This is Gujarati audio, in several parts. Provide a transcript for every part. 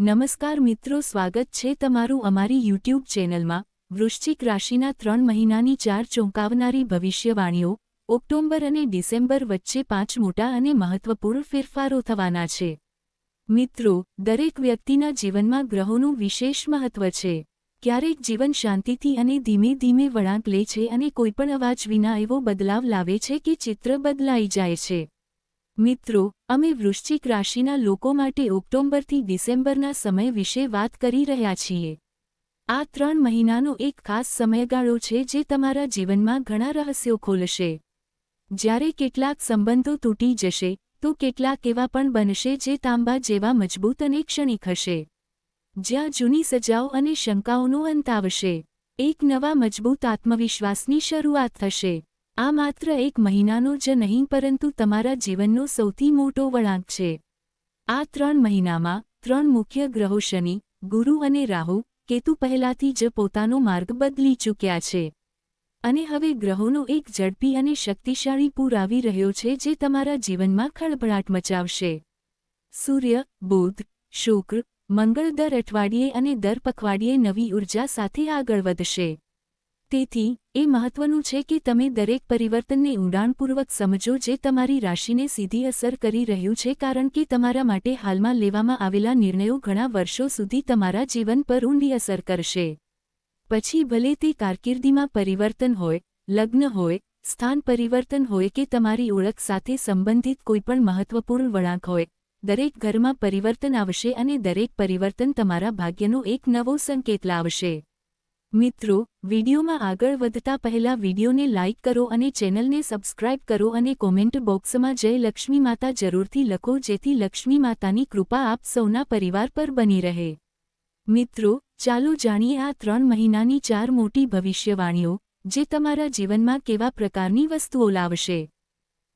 નમસ્કાર મિત્રો, સ્વાગત છે તમારું અમારી યુટ્યુબ ચેનલમાં. વૃશ્ચિક રાશિના ત્રણ મહિનાની ચાર ચોંકાવનારી ભવિષ્યવાણીઓ, ઓક્ટોબર અને ડિસેમ્બર વચ્ચે પાંચ મોટા અને મહત્વપૂર્ણ ફેરફારો થવાના છે. મિત્રો, દરેક વ્યક્તિના જીવનમાં ગ્રહોનું વિશેષ મહત્વ છે. ક્યારેક જીવન શાંતિથી અને ધીમે ધીમે વળાંક લે છે અને કોઈપણ અવાજ વિના એવો બદલાવ લાવે છે કે ચિત્ર બદલાઈ જાય છે. મિત્રો, અમે વૃશ્ચિક રાશિના લોકો માટે ઓક્ટોબરથી ડિસેમ્બરના સમય વિશે વાત કરી રહ્યા છીએ. આ ત્રણ મહિનાનો એક ખાસ સમયગાળો છે જે તમારા જીવનમાં ઘણા રહસ્યો ખોલશે. જ્યારે કેટલાક સંબંધો તૂટી જશે, તો કેટલાક એવા પણ બનશે જે તાંબા જેવા મજબૂત અને ક્ષણિક હશે. જ્યાં જૂની સજાઓ અને શંકાઓનો અંત આવશે. એક નવા મજબૂત આત્મવિશ્વાસની શરૂઆત થશે. આ માત્ર એક મહિનાનો જ નહીં, પરંતુ તમારા જીવનનો સૌથી મોટો વળાંક છે. આ ત્રણ મહિનામાં ત્રણ મુખ્ય ગ્રહો શનિ, ગુરુ અને રાહુ, કેતુ પહેલાથી જ પોતાનો માર્ગ બદલી ચૂક્યા છે. અને હવે ગ્રહોનો એક ઝડપી અને શક્તિશાળી પૂર આવી રહ્યો છે જે તમારા જીવનમાં ખળભળાટ મચાવશે. સૂર્ય, બુધ, શુક્ર, મંગળ દર અઠવાડિયે અને દર પખવાડિયે નવી ઊર્જા સાથે આગળ વધશે. તેથી, એ મહત્વનું છે કે તમે દરેક પરિવર્તનને ઊંડાણપૂર્વક સમજો જે તમારી રાશિને સીધી અસર કરી રહ્યું છે કારણ કે તમારા માટે હાલમાં લેવામાં આવેલા નિર્ણયો ઘણા વર્ષો સુધી તમારા જીવન પર ઊંડી અસર કરશે. પછી ભલે તે કારકિર્દીમાં પરિવર્તન હોય, લગ્ન હોય, સ્થાન પરિવર્તન હોય કે તમારી ઓળખ સાથે સંબંધિત કોઈપણ મહત્વપૂર્ણ વળાંક હોય, દરેક ઘરમાં પરિવર્તન આવશે અને દરેક પરિવર્તન તમારા ભાગ્યનો એક નવો સંકેત લાવશે. મિત્રો, વિડીયોમાં આગળ વધતા પહેલા વિડીયોને લાઇક કરો અને ચેનલને સબસ્ક્રાઇબ કરો અને કોમેન્ટ બોક્સમાં જય લક્ષ્મી માતા જરૂરથી લખો જેથી લક્ષ્મી માતાની કૃપા આપ સૌના પરિવાર પર બની રહે. મિત્રો, ચાલો જાણીએ આ ત્રણ મહિનાની ચાર મોટી ભવિષ્યવાણીઓ, જે તમારા જીવનમાં કેવા પ્રકારની વસ્તુઓ લાવશે.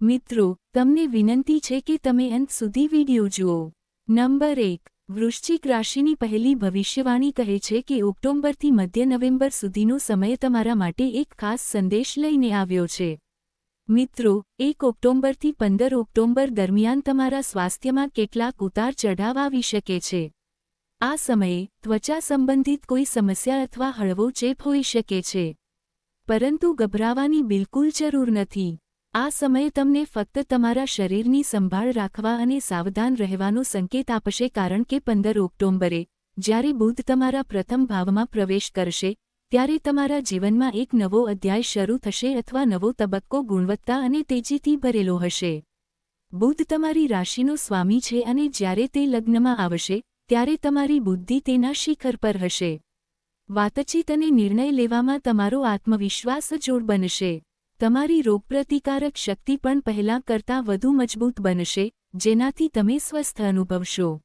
મિત્રો, તમને વિનંતી છે કે તમે અંત સુધી વીડિયો જુઓ. નંબર એક વૃશ્ચિક રાશિની પહેલી ભવિષ્યવાણી કહે છે કે ઓક્ટોબરથી મધ્ય નવેમ્બર સુધીનો સમય તમારા માટે એક ખાસ સંદેશ લઈને આવ્યો છે. મિત્રો, એક ઓક્ટોબરથી પંદર ઓક્ટોબર દરમિયાન તમારા સ્વાસ્થ્યમાં કેટલાક ઉતાર ચઢાવ આવી શકે છે. આ સમયે ત્વચા સંબંધિત કોઈ સમસ્યા અથવા હળવો ચેપ હોઈ શકે છે. પરંતુ ગભરાવાની બિલકુલ જરૂર નથી. આ સમય તમને ફક્ત તમારા શરીરની સંભાળ રાખવા અને સાવધાન રહેવાનો સંકેત આપશે કારણ કે પંદર ઓક્ટોબરે, જ્યારે બુધ તમારા પ્રથમ ભાવમાં પ્રવેશ કરશે, ત્યારે તમારા જીવનમાં એક નવો અધ્યાય શરૂ થશે અથવા નવો તબક્કો ગુણવત્તા અને તેજીથી ભરેલો હશે. બુધ તમારી રાશિનો સ્વામી છે અને જ્યારે તે લગ્નમાં આવશે, ત્યારે તમારી બુદ્ધિ તેના શિખર પર હશે. વાતચીત અને નિર્ણય લેવામાં તમારો આત્મવિશ્વાસ જોડ બનશે તમારી રોગપ્રતિકારક શક્તિ પણ પહેલાં કરતાં વધુ મજબૂત બનશે, જેનાથી તમે સ્વસ્થ અનુભવશો.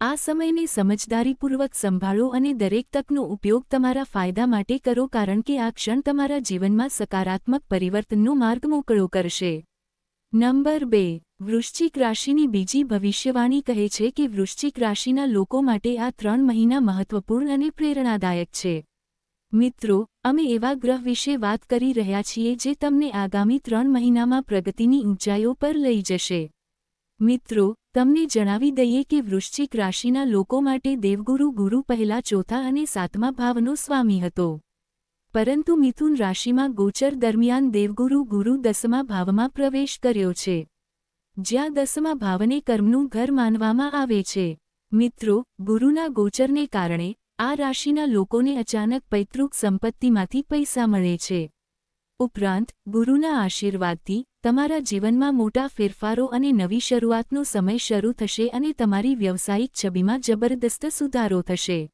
આ સમયને સમજદારીપૂર્વક સંભાળો અને દરેક તકનો ઉપયોગ તમારા ફાયદા માટે કરો કારણ કે આ ક્ષણ તમારા જીવનમાં સકારાત્મક પરિવર્તનનો માર્ગ મોકળો કરશે. નંબર બે, વૃશ્ચિક રાશિની બીજી ભવિષ્યવાણી કહે છે કે વૃશ્ચિક રાશિના લોકો માટે આ ત્રણ મહિના મહત્વપૂર્ણ અને પ્રેરણાદાયક છે. મિત્રો, અમે એવા ગ્રહ વિશે વાત કરી રહ્યા છીએ જે તમને આગામી ત્રણ મહિનામાં પ્રગતિની ઊંચાઈઓ પર લઈ જશે. મિત્રો, તમને જણાવી દઈએ કે વૃશ્ચિક રાશિના લોકો માટે દેવગુરુ ગુરુ પહેલા ચોથા અને સાતમા ભાવનો સ્વામી હતો. પરંતુ મિથુન રાશિમાં ગોચર દરમિયાન દેવગુરુ ગુરુ દસમા ભાવમાં પ્રવેશ કર્યો છે. જ્યાં દસમા ભાવને કર્મનું ઘર માનવામાં આવે છે. મિત્રો, ગુરુના ગોચરને કારણે આ રાશિના લોકોને અચાનક પૈતૃક સંપત્તિમાંથી પૈસા મળે છે. ઉપરાંત, ગુરુના આશીર્વાદથી તમારા જીવનમાં મોટા ફેરફારો અને નવી શરૂઆતનો સમય શરૂ થશે અને તમારી વ્યવસાયિક છબીમાં જબરદસ્ત સુધારો થશે.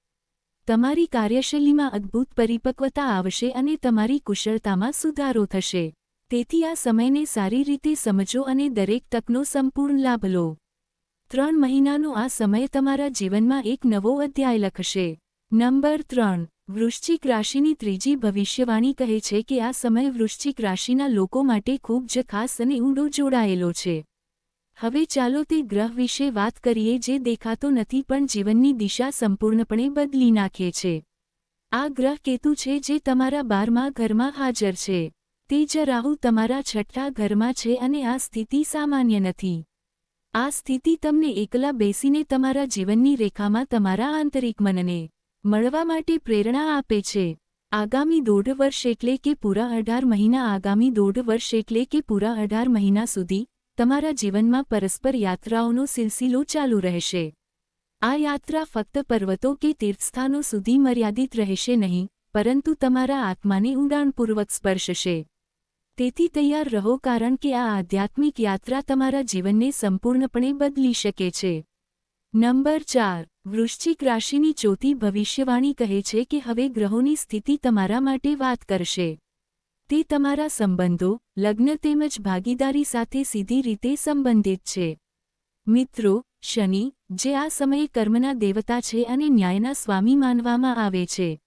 તમારી કાર્યશૈલીમાં અદ્ભુત પરિપક્વતા આવશે અને તમારી કુશળતામાં સુધારો થશે. તેથી આ સમયને સારી રીતે સમજો અને દરેક તકનો સંપૂર્ણ લાભ લો. ત્રણ મહિનાનો આ સમય તમારા જીવનમાં એક નવો અધ્યાય લખશે. નંબર ત્રણ, વૃશ્ચિક રાશિની ત્રીજી ભવિષ્યવાણી કહે છે કે આ સમય વૃશ્ચિક રાશિના લોકો માટે ખૂબ જ ખાસ અને ઊંડો જોડાયેલો છે. હવે ચાલો તે ગ્રહ વિશે વાત કરીએ જે દેખાતો નથી પણ જીવનની દિશા સંપૂર્ણપણે બદલી નાખે છે. આ ગ્રહ કેતુ છે જે તમારા બારમા ઘરમાં હાજર છે. તે જ રાહુ તમારા છઠ્ઠા ઘરમાં છે અને આ સ્થિતિ સામાન્ય નથી. આ સ્થિતિ તમને એકલા બેસીને તમારા જીવનની રેખામાં તમારા આંતરિક મનને મળવા માટે પ્રેરણા આપે છે. આગામી દોઢ વર્ષ એટલે કે પૂરા અઢાર મહિના આગામી દોઢ વર્ષ એટલે કે પૂરા અઢાર મહિના સુધી તમારા જીવનમાં પરસ્પર યાત્રાઓનો સિલસિલો ચાલુ રહેશે. આ યાત્રા ફક્ત પર્વતો કે તીર્થસ્થાનો સુધી મર્યાદિત રહેશે નહીં, પરંતુ તમારા આત્માને ઊંડાણપૂર્વક સ્પર્શશે. તેથી તૈયાર રહો કારણ કે આ આધ્યાત્મિક યાત્રા તમારા જીવનને સંપૂર્ણપણે બદલી શકે છે. નંબર ચાર. વૃશ્ચિક રાશિની ચોથી ભવિષ્યવાણી કહે છે કે હવે ગ્રહોની સ્થિતિ તમારા માટે વાત કરશે. તે તમારા સંબંધો, લગ્ન તેમજ ભાગીદારી સાથે સીધી રીતે સંબંધિત છે. મિત્રો, શનિ, જે આ સમયે કર્મના દેવતા છે અને ન્યાયના સ્વામી માનવામાં આવે છે.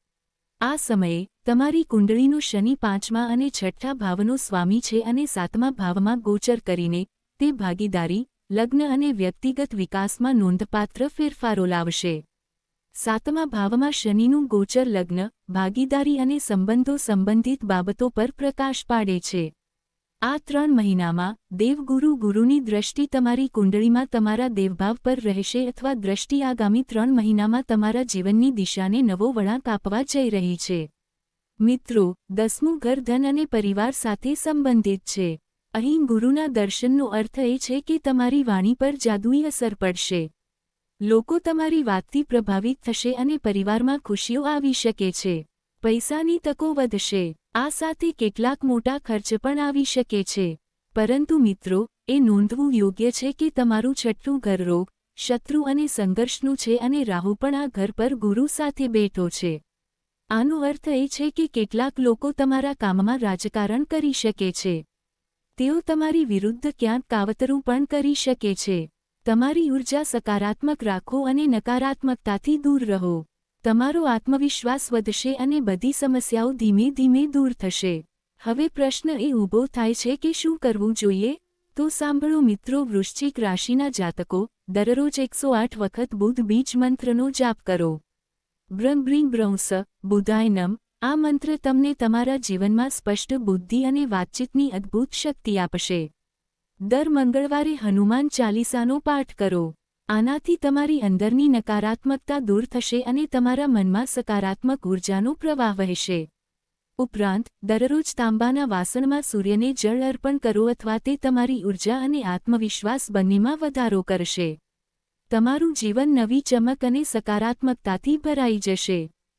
આ સમયે, તમારી કુંડળીનું શનિ પાંચમા અને છઠ્ઠા ભાવનો સ્વામી છે અને સાતમા ભાવમાં ગોચર કરીને, તે ભાગીદારી લગ્ન અને વ્યક્તિગત વિકાસમાં નોંધપાત્ર ફેરફારો લાવશે. સાતમા ભાવમાં શનિનું ગોચર લગ્ન, ભાગીદારી અને સંબંધો સંબંધિત બાબતો પર પ્રકાશ પાડે છે. આ ત્રણ મહિનામાં, દેવગુરુ ગુરુની દ્રષ્ટિ તમારી કુંડળીમાં તમારા દેવભાવ પર રહેશે અથવા દ્રષ્ટિ આગામી ત્રણ મહિનામાં તમારા જીવનની દિશાને નવો વળાંક આપવા જઈ રહી છે. મિત્રો, દસમું ઘર ધન અને પરિવાર સાથે સંબંધિત છે. અહીં ગુરુના દર્શનનો અર્થ એ છે કે તમારી વાણી પર જાદુઈ અસર પડશે. લોકો તમારી વાતથી પ્રભાવિત થશે અને પરિવારમાં ખુશીઓ આવી શકે છે. પૈસાની તકો વધશે. આ સાથે કેટલાક મોટા ખર્ચ પણ આવી શકે છે. પરંતુ મિત્રો, એ નોંધવું યોગ્ય છે કે તમારું છઠ્ઠું ઘર રોગ, શત્રુ અને સંઘર્ષનું છે અને રાહુ પણ આ ઘર પર ગુરુ સાથે બેઠો છે. આનો અર્થ એ છે કે કેટલાક લોકો તમારા કામમાં રાજકારણ કરી શકે છે. તેઓ તમારી વિરુદ્ધ ક્યાંક કાવતરું પણ કરી શકે છે. તમારી ઊર્જા સકારાત્મક રાખો અને નકારાત્મકતાથી દૂર રહો. તમારો આત્મવિશ્વાસ વધશે અને બધી સમસ્યાઓ ધીમે ધીમે દૂર થશે. હવે પ્રશ્ન એ ઊભો થાય છે કે શું કરવું જોઈએ? તો સાંભળો મિત્રો, વૃશ્ચિક રાશિના જાતકો, દરરોજ એકસો આઠ વખત બુધ બીજ મંત્રનો જાપ કરો. બ્રહ્મ બ્રૌસ બુધાયનમ આ મંત્ર તમને તમારા જીવનમાં સ્પષ્ટ બુદ્ધિ અને વાતચીતની અદ્ભુત શક્તિ આપશે. દર મંગળવારે હનુમાન ચાલીસાનો પાઠ કરો. આનાથી તમારી અંદરની નકારાત્મકતા દૂર થશે અને તમારા મનમાં સકારાત્મક ઉર્જાનો પ્રવાહ વહેશે. ઉપરાંત, દરરોજ તાંબાના વાસણમાં સૂર્યને જળ અર્પણ કરો અથવા તે તમારી ઊર્જા અને આત્મવિશ્વાસ બંનેમાં વધારો કરશે. તમારું જીવન નવી ચમક અને સકારાત્મકતાથી ભરાઈ જશે.